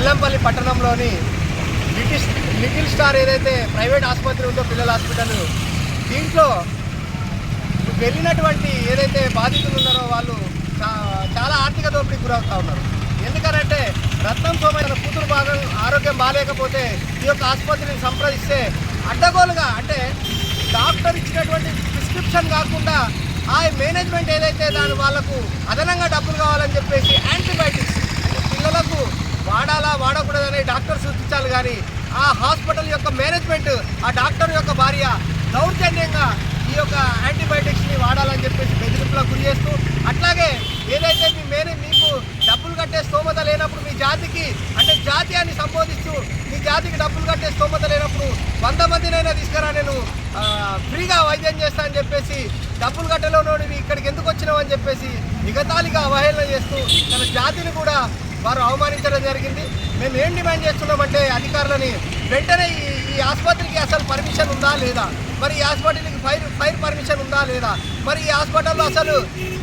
బెల్లంపల్లి పట్టణంలోని little little star ఏదైతే private ఆసుపత్రి ఉందో పిల్లల హాస్పిటల్ దీంట్లో వెళ్ళినటువంటి ఏదైతే బాధితులు ఉన్నారో వాళ్ళు చాలా ఆర్థిక దోపిడీకి గురవుతూ ఉన్నారు. ఎందుకనంటే రత్నం సోమైన కూతురు భాగం ఆరోగ్యం బాగాలేకపోతే ఈ యొక్క ఆసుపత్రిని సంప్రదిస్తే అడ్డగోలుగా అంటే డాక్టర్ ఇచ్చినటువంటి ప్రిస్క్రిప్షన్ కాకుండా ఆ మేనేజ్మెంట్ ఏదైతే దాని వాళ్ళకు అదనంగా డబ్బులు కావాలని చెప్పేసి యాంటీబయాటిక్స్ డాక్టర్ సూచించాలి కానీ ఆ హాస్పిటల్ యొక్క మేనేజ్మెంట్ ఆ డాక్టర్ యొక్క భార్య దౌర్జన్యంగా ఈ యొక్క యాంటీబయాటిక్స్ని వాడాలని చెప్పేసి బెదిరింపులకు గురి చేస్తూ అట్లాగే ఏదైతే మీ మేనే మీకు డబ్బులు కట్టే స్తోమత లేనప్పుడు మీ జాతికి అంటే జాతీయాన్ని సంబోధిస్తూ మీ జాతికి డబ్బులు కట్టే స్తోమత లేనప్పుడు వంద మందినైనా తీసుకురా నేను ఫ్రీగా వైద్యం చేస్తా అని చెప్పేసి డబ్బులు కట్టలేనోడివి ఇక్కడికి ఎందుకు వచ్చినావు అని చెప్పేసి మిగతాలిగా అవహేళన చేస్తూ తన జాతిని కూడా వారు అవమానించడం జరిగింది. మేము ఏం డిమాండ్ చేస్తున్నామంటే అధికారులని వెంటనే ఈ ఈ ఆసుపత్రికి అసలు పర్మిషన్ ఉందా లేదా? మరి ఈ హాస్పిటల్కి ఫైర్ ఫైర్ పర్మిషన్ ఉందా లేదా? మరి ఈ హాస్పిటల్లో అసలు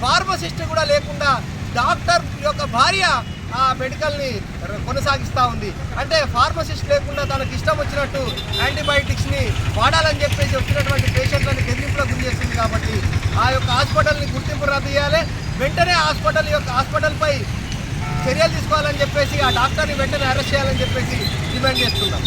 ఫార్మసిస్ట్ కూడా లేకుండా డాక్టర్ యొక్క భార్య ఆ మెడికల్ని కొనసాగిస్తూ ఉంది. అంటే ఫార్మసిస్ట్ లేకుండా తనకి ఇష్టం వచ్చినట్టు యాంటీబయాటిక్స్ని వాడాలని చెప్పేసి వచ్చినటువంటి పేషెంట్లను బెదిరింపులకు గురి చేస్తుంది కాబట్టి ఆ యొక్క హాస్పిటల్ని గుర్తింపు రద్దు చేయాలి. వెంటనే హాస్పిటల్ యొక్క హాస్పిటల్పై చర్యలు తీసుకోవాలని చెప్పేసి ఆ డాక్టర్ని వెంటనే అరెస్ట్ చేయాలని చెప్పేసి డిమాండ్ చేస్తున్నాం.